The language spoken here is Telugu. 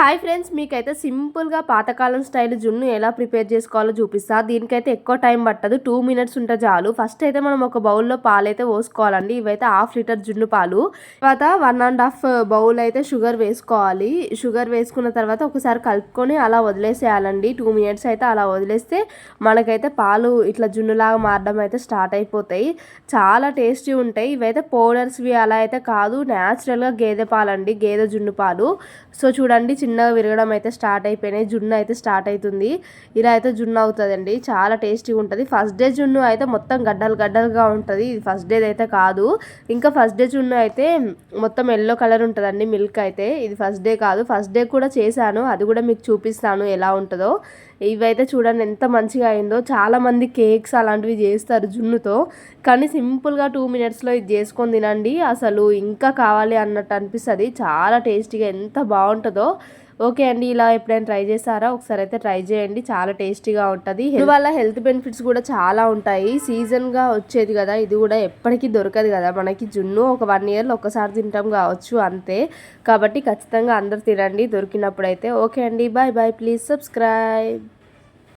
హాయ్ ఫ్రెండ్స్ మీకైతే సింపుల్గా పాతకాలం స్టైల్ జున్ను ఎలా ప్రిపేర్ చేసుకోవాలో చూపిస్తా. దీనికైతే ఎక్కువ టైం పట్టదు టూ మినిట్స్ ఉంటే చాలు. ఫస్ట్ అయితే మనం ఒక బౌల్లో పాలు అయితే పోసుకోవాలండి. ఇవైతే హాఫ్ లీటర్ జున్ను పాలు. తర్వాత వన్ అండ్ హాఫ్ బౌల్ అయితే షుగర్ వేసుకోవాలి. షుగర్ వేసుకున్న తర్వాత ఒకసారి కలుపుకొని అలా వదిలేసేయాలండి. టూ మినిట్స్ అయితే అలా వదిలేస్తే మనకైతే పాలు ఇట్లా జున్నులాగా మారడం అయితే స్టార్ట్ అయిపోతాయి. చాలా టేస్టీ ఉంటాయి. ఇవైతే పౌడర్స్వి అలా అయితే కాదు. న్యాచురల్గా గేదె పాలండి గేదె జున్ను పాలు. సో చూడండి చిన్నగా విరగడం అయితే స్టార్ట్ అయిపోయినాయి. జున్ను అయితే స్టార్ట్ అవుతుంది. ఇలా అయితే జున్ను అవుతుందండి. చాలా టేస్టీగా ఉంటుంది. ఫస్ట్ డే జున్ను అయితే మొత్తం గడ్డలు గడ్డలుగా ఉంటుంది. ఇది ఫస్ట్ డే అయితే కాదు. ఇంకా ఫస్ట్ డే జున్ను అయితే మొత్తం ఎల్లో కలర్ ఉంటుందండి. మిల్క్ అయితే. ఇది ఫస్ట్ డే కాదు. ఫస్ట్ డే కూడా చేశాను. అది కూడా మీకు చూపిస్తాను ఎలా ఉంటుందో. ఇవైతే చూడండి ఎంత మంచిగా అయిందో. చాలామంది కేక్స్ అలాంటివి చేస్తారు జున్నుతో. కానీ సింపుల్గా టూ మినిట్స్లో ఇది చేసుకొని తినండి. అసలు ఇంకా కావాలి అన్నట్టు అనిపిస్తుంది. చాలా టేస్టీగా ఎంత బాగుంటుందో. ఓకే అండి ఇలా ఎప్పుడైనా ట్రై చేస్తారా ఒకసారి అయితే ట్రై చేయండి. చాలా టేస్టీగా ఉంటుంది. వల్ల హెల్త్ బెనిఫిట్స్ కూడా చాలా ఉంటాయి. సీజన్గా వచ్చేది కదా ఇది కూడా ఎప్పటికీ దొరకదు కదా. మనకి జున్ను ఒక వన్ ఇయర్లో ఒకసారి తింటాం కావచ్చు అంతే. కాబట్టి ఖచ్చితంగా అందరు తినండి. దొరికినప్పుడు అయితే ఓకే అండి. Bye bye. Please subscribe.